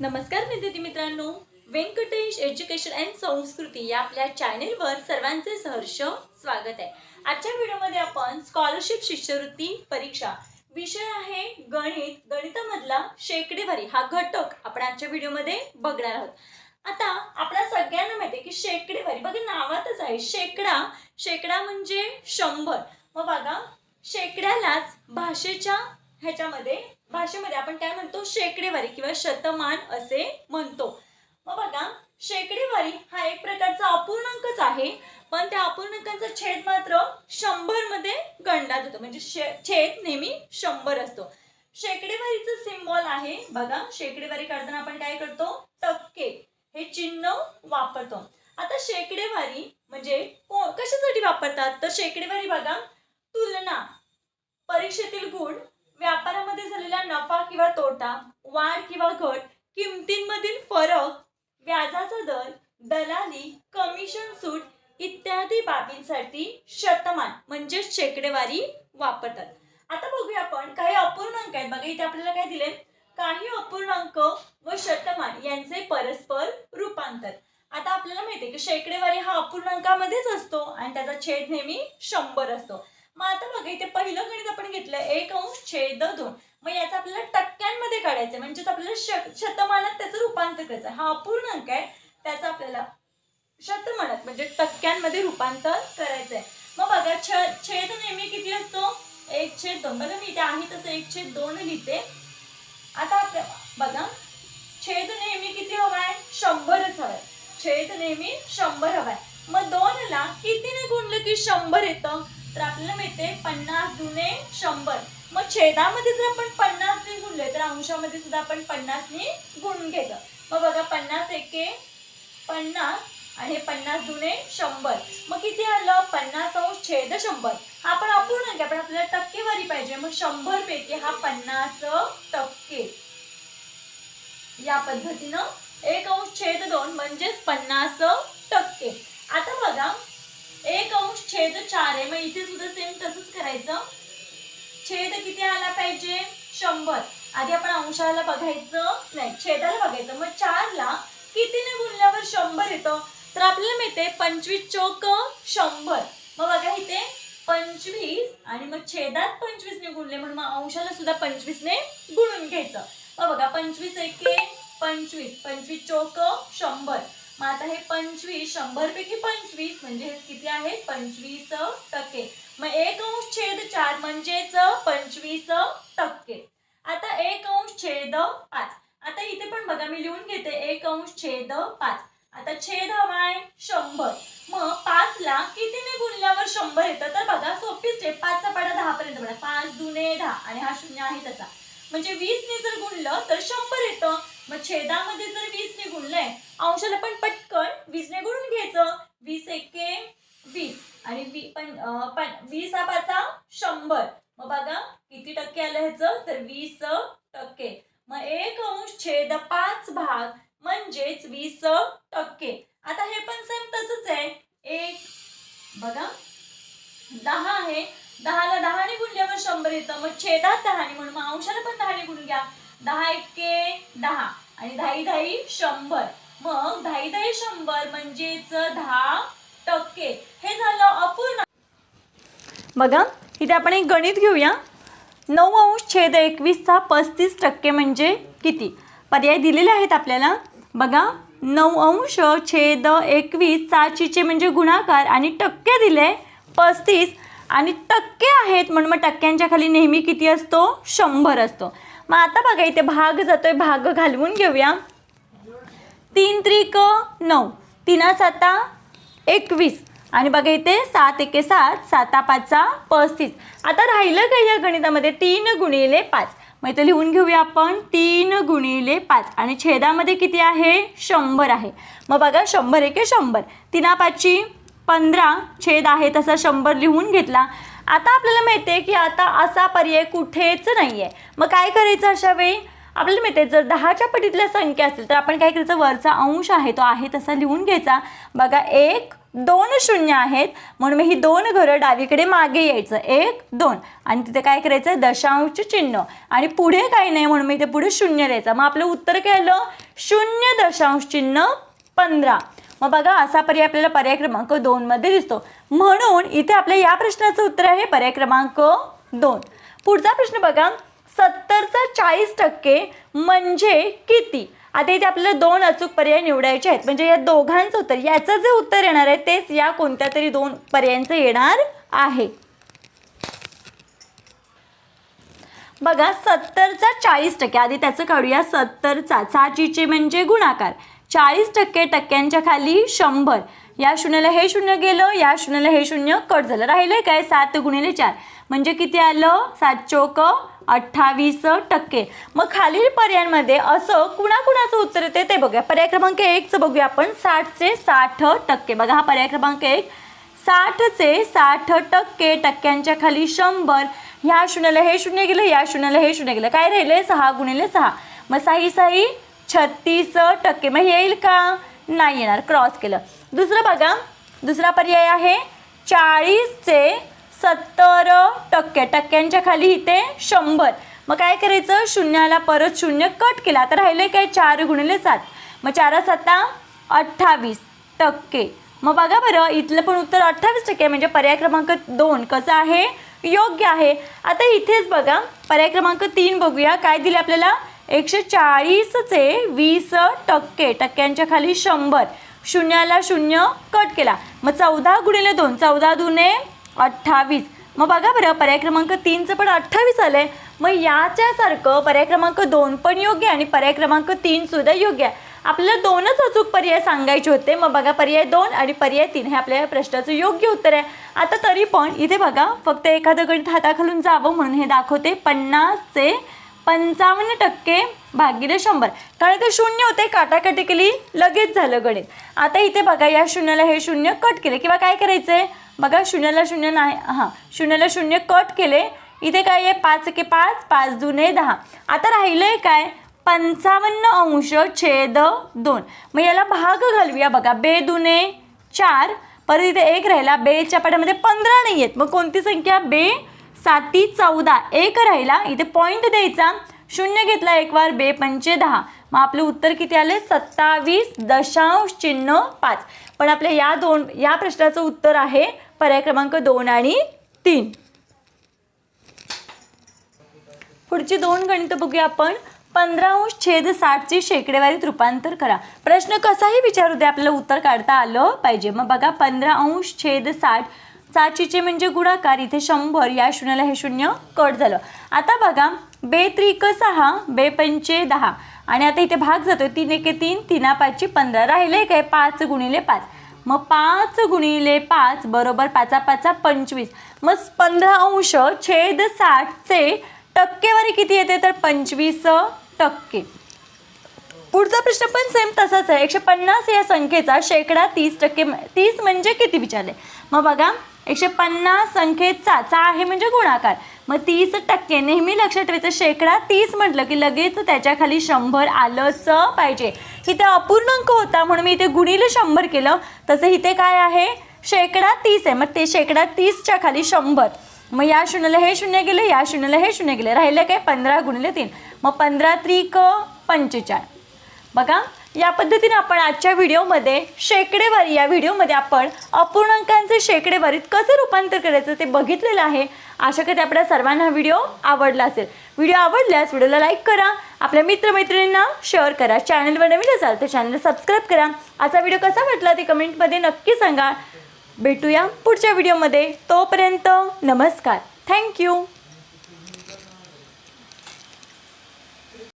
नमस्कार विद्यार्थी मित्रांनो. व्यंकटेश एज्युकेशन अँड संस्कृती या आपल्या चॅनेलवर सर्वांचे सहर्ष स्वागत आहे. आजच्या व्हिडिओमध्ये आपण स्कॉलरशिप शिष्यवृत्ती परीक्षा विषय आहे गणित गणितामधला शेकडेवारी. हा घटक आपण आजच्या व्हिडिओमध्ये बघणार आहोत. आता आपल्या सगळ्यांना माहिती आहे की शेकडेवारी बघा नावातच आहे शेकडा. शेकडा म्हणजे शंभर. मग बघा शेकड्यालाच भाषेच्या ह्याच्यामध्ये भाषेमध्ये आपण काय म्हणतो? शेकडेवारी किंवा शतमान असे म्हणतो. मग बघा शेकडेवारी हा एक प्रकारचा अपूर्णांकच आहे पण त्या अपूर्णांकांचा छेद मात्र शंभरमध्ये गणला जातो. म्हणजे शे- छेद नेहमी शंभर असतो. शेकडेवारीचं सिम्बॉल आहे बघा शेकडेवारी काढताना आपण काय करतो? टक्के हे चिन्ह वापरतो. आता शेकडेवारी म्हणजे कशासाठी वापरतात? तर शेकडेवारी बघा तुलना. परीक्षेतील गुण व्यापारामध्ये झालेला नफा किंवा तोटा वाढ किंवा घट किमतींमधील फरक व्याजाचा दर दलाली कमिशन सूट इत्यादी बाबींसाठी शतमान म्हणजे शेकडेवारी वापरतात. आता बघूया आपण काही अपूर्णांक आहेत. बघा इथे आपल्याला काय दिले काही अपूर्णांक व शतमान यांचे परस्पर रूपांतर. आता आपल्याला माहितीये की शेकडेवारी हा अपूर्णांकामध्येच असतो आणि त्याचा छेद नेहमी शंभर असतो. मग आता बघा इथे पहिलं गणित आपण घेतलं एक अंश छेद दोन. मग याचं आपल्याला टक्क्यांमध्ये काढायचं म्हणजेच आपल्याला श- शतमानात त्याचं रूपांतर करायचं हा अपूर्णांक आहे. त्याचं आपल्याला शतमानात म्हणजे टक्क्यांमध्ये रूपांतर करायचं आहे मग बघा छ छेद नेहमी किती असतो? एक छेद दोन. बघा मी इथे आहे तसं एक छेद दोन लिहिते. आता आपल्या बघा छेद नेहमी किती हवाय? शंभरच हवाय. छेद नेहमी शंभर हवाय. मग दोनला कितीने गुणलं की शंभर येतं? तर आपल्याला मिळते पन्नास दुने शंभर. मग छेदामध्ये जर आपण पन्नासने गुणले तर अंशामध्ये सुद्धा आपण पन्नासने गुणून घेतलं मग बघा पन्नास एके पन्नास आणि हे पन्नास दुने शंभर. मग किती आलं? पन्नास अंश छेद शंभर. हा आपण अपूर्ण घ्या पण आपल्याला टक्केवारी पाहिजे. मग शंभर पैकी हा पन्नास टक्के. या पद्धतीनं एक अंश छेद दोन म्हणजेच पन्नास छेद चार आहे. मग इथे सुद्धा सेम तसंच करायचं. छेद किती आला पाहिजे? शंभर. आधी आपण अंशाला बघायचं. नाही छेदाला बघायचं. मग चारला कितीने गुणल्यावर शंभर येतं? तर आपल्याला मिळते पंचवीस चौक शंभर. मग बघा इथे पंचवीस आणि मग छेदात पंचवीसने गुणले. म्हणून मग अंशाला सुद्धा पंचवीसने गुणून घ्यायचं. मग बघा पंचवीस एके पंचवीस. पंचवीस चौक शंभर. मग आता हे पंचवीस शंभर पैकी पंचवीस म्हणजे हे किती आहे? पंचवीस टक्के. मग एक अंश छेद चार म्हणजेच पंचवीस टक्के. आता एक अंश छेद पाच. आता इथे पण बघा मी लिहून घेते. एक अंश छेद पाच. आता छेद हवाय शंभर. मग पाचला कितीने गुणल्यावर शंभर येतं? तर बघा सोपी स्टेप पाचचा पाडा दहा पर्यंत पाच दुने दहा. आणि हा शून्य आहे त्याचा म्हणजे वीसने जर गुणलं तर शंभर येतं. मग छेदामध्ये जर वीसने गुणलंय अंशाला पण पटकन वीसने गुणून घ्यायचं. वीस एके वीस. आणि वी पण पण वीस हा पाचा शंभर. मग बघा किती टक्के आलं ह्याचं? तर वीस टक्के. मग एक अंश छेद पाच भाग म्हणजेच वीस टक्के. आता हे पण सेम तसंच आहे. एक बघा. दहा आहे. दहाला दहाने गुणल्यावर शंभर येतं. मग छेदात दहाने म्हणून मग अंशाला पण दहाने गुण घ्या. दहा एके दहा. आणि दहाई दहाई शंभर. मग दहाई दहाई शंभर म्हणजेच दहा टक्के. हे झालं अपूर्ण. बघा इथे आपण एक गणित घेऊया. नऊ अंश छेद एकवीसचा पस्तीस टक्के म्हणजे किती? पर्याय दिलेले आहेत आपल्याला. बघा नऊ अंश छेद एकवीस साचीचे म्हणजे गुणाकार आणि टक्के दिले पस्तीस. आणि टक्के आहेत म्हणून मग टक्क्यांच्या खाली नेहमी किती असतो? शंभर असतो. मग आता बघा इथे भाग जातोय भाग घालवून घेऊया. तीन त्रिक नऊ तीना साता एकवीस. आणि बघा इथे सात एके सात साता पाचा पस्तीस. आता राहिलं काय या गणितामध्ये? तीन गुणिले पाच. मग इथं लिहून घेऊया आपण तीन गुणिले पाच. आणि छेदामध्ये किती आहे? शंभर आहे. मग बघा शंभर एके शंभर. तिना पाचची पंधरा छेद आहे तसा शंभर लिहून घेतला. आता आपल्याला माहिती आहे की आता असा पर्याय कुठेच नाही आहे मग काय करायचं अशा वेळी? आपल्याला माहिती आहे जर दहाच्या पटीतल्या संख्या असतील तर आपण काय करायचं? वरचा अंश आहे तो आहे तसा लिहून घ्यायचा. बघा एक दोन शून्य आहेत. म्हणून ही दोन घरं डावीकडे मागे यायचं. एक दोन. आणि तिथे काय करायचं? दशांश चिन्ह. आणि पुढे काही नाही म्हणून मी इथे पुढे शून्य द्यायचं मग आपलं उत्तर काय आलं? शून्य दशांश चिन्ह पंधरा. मग बघा असा पर्याय आपल्याला पर्याय क्रमांक दोनमध्ये दिसतो. म्हणून इथे आपल्या या प्रश्नाचं उत्तर आहे पर्याय क्रमांक दोन. पुढचा प्रश्न बघा. सत्तरचा चाळीस टक्के म्हणजे किती? आता इथे आपल्याला दोन अचूक पर्याय निवडायचे आहेत. म्हणजे या दोघांचं उत्तर याचं जे उत्तर येणार आहे तेच या कोणत्या तरी दोन पर्यायांचं येणार आहे. बघा सत्तरचा चाळीस टक्के. आधी त्याचं काढूया. सत्तरचा चाचीचे म्हणजे गुणाकार. चाळीस टक्के टक्क्यांच्या खाली शंभर. या शून्याला हे शून्य गेलं या शून्याला हे शून्य कट झालं. राहिलं काय? सात गुणिले चार. म्हणजे किती आलं? सात चौक अठ्ठावीस टक्के. मग खालील पर्यायांमध्ये असं कुणाकुणाचं उत्तर येते ते बघूया. पर्याय क्रमांक एकचं बघूया आपण. साठचे साठ टक्के. बघा हा पर्याय क्रमांक एक. साठचे साठ टक्के टक्क्यांच्या खाली शंभर. ह्या शून्याला हे शून्य गेलं या शून्याला हे शून्य गेलं. काय राहिले? सहा गुणिले सहा. मग साही साही छत्तीस टक्के. मग येईल का? नाही येणार. क्रॉस केलं. दुसरं बघा. दुसरा पर्याय आहे चाळीसचे सत्तर टक्के. टक्क्यांच्या खाली इथे शंभर. मग काय करायचं? शून्याला परत शून्य कट केला. तर राहिले काय? चार गुणिले सात. मग चार सत्ता अठ्ठावीस टक्के. मग बघा बरं इथलं पण उत्तर अठ्ठावीस टक्के म्हणजे पर्याय क्रमांक दोन. कसं आहे? योग्य आहे. आता इथेच बघा. पर्याय क्रमांक तीन बघूया. काय दिले आपल्याला? एकशे चाळीसचे वीस टक्के. टक्क्यांच्या खाली शंभर. शून्याला शून्य कट केला. मग चौदा गुणिले दोन चौदा दुने अठ्ठावीस. मग बघा बरं पर्याय क्रमांक तीनचं पण अठ्ठावीस आलं आहे मग याच्यासारखं पर्याय क्रमांक दोन पण योग्य आहे आणि पर्याय क्रमांक तीनसुद्धा योग्य आहे. आपल्याला दोनच अचूक पर्याय सांगायचे होते. मग बघा पर्याय दोन आणि पर्याय तीन हे आपल्या प्रश्नाचं योग्य उत्तर आहे. आता तरी पण इथे बघा फक्त एखादं गणित हाताखालून जावं म्हणून हे दाखवते. पन्नासचे पंचावन्न टक्के भागिले शंभर. कारण ते शून्य होते काटाकाटी केली लगेच झालं गणित. आता इथे बघा या शून्याला हे शून्य कट केले. किंवा काय करायचं? आहे बघा शून्याला शून्य नाही हां शून्याला शून्य कट केले. इथे काय आहे? पाच के पाच पाच दुने दहा. आता राहिलंय काय? पंचावन्न अंश छेद दोन. मग याला भाग घालूया बघा. बे दुने चार परत इथे एक राहिला. बेच्या पाट्यामध्ये पंधरा नाही आहेत मग कोणती संख्या? बे साती चौदा एक राहिला. इथे पॉईंट द्यायचा. शून्य घेतला एक वार बे पंचे दहा. मग आपलं उत्तर किती आले? सत्तावीस दशांश चिन्ह पाच. पण आपल्या या दोन या प्रश्नाचं उत्तर आहे पर्याय क्रमांक दोन आणि तीन. पुढची दोन गणितं बघूया आपण. पंधरा अंश छेद साठची शेकडेवारीत रूपांतर करा. प्रश्न कसाही विचारू दे आपल्याला उत्तर काढता आलं पाहिजे. मग बघा पंधरा अंश छेद साठ साठीचे म्हणजे गुणाकार इथे शंभर या शून्याला हे शून्य कट झालं. आता बघा बे त्रिक सहा बे पंचे दहा. आणि आता इथे भाग जातो तीन एके तीन तीना पाचची पंधरा. राहिले काय? पाच गुणिले पाच. मग पाच गुणिले पाच बरोबर पाचा पाचा पंचवीस. मग पंधरा अंश छेद साठचे टक्केवारी किती येते? तर पंचवीस टक्के. पुढचा प्रश्न पण सेम तसाच आहे. एकशे पन्नास या संख्येचा शेकडा तीस टक्के तीस म्हणजे किती विचारले? मग बघा एकशे पन्नास संख्येचा चा आहे म्हणजे गुणाकार. मग तीस टक्के नेहमी लक्षात ठेवायचं शेकडा तीस म्हटलं की लगेच त्याच्याखाली शंभर आलंच पाहिजे. इथे अपूर्णांक होता म्हणून मी इथे गुणिले शंभर केलं. तसं इथे काय आहे? शेकडा तीस आहे. मग ते शेकडा तीसच्या खाली शंभर. मग या शून्याला हे शून्य गेले या शून्याला हे शून्य गेले. राहिले काय? पंधरा गुणिले तीन. मग पंधरा त्रिक पंचेचाळ. बघा. या पद्धतीने आपण आजच्या व्हिडिओमध्ये शेकडेवारी या व्हिडिओमध्ये आपण अपूर्णांकांचे शेकडेवारीत कसं रूपांतर करायचं ते बघितलेलं आहे. आशा करते आपल्या सर्वांना हा व्हिडिओ आवडला असेल. व्हिडिओ आवडल्यास व्हिडिओला लाईक करा. आपल्या मित्रमैत्रिणींना शेअर करा. चॅनलवर नवीन असाल तर चॅनल सबस्क्राईब करा. आजचा व्हिडिओ कसा वाटला ते कमेंटमध्ये नक्की सांगा. भेटूया पुढच्या व्हिडिओमध्ये. तोपर्यंत नमस्कार. थँक्यू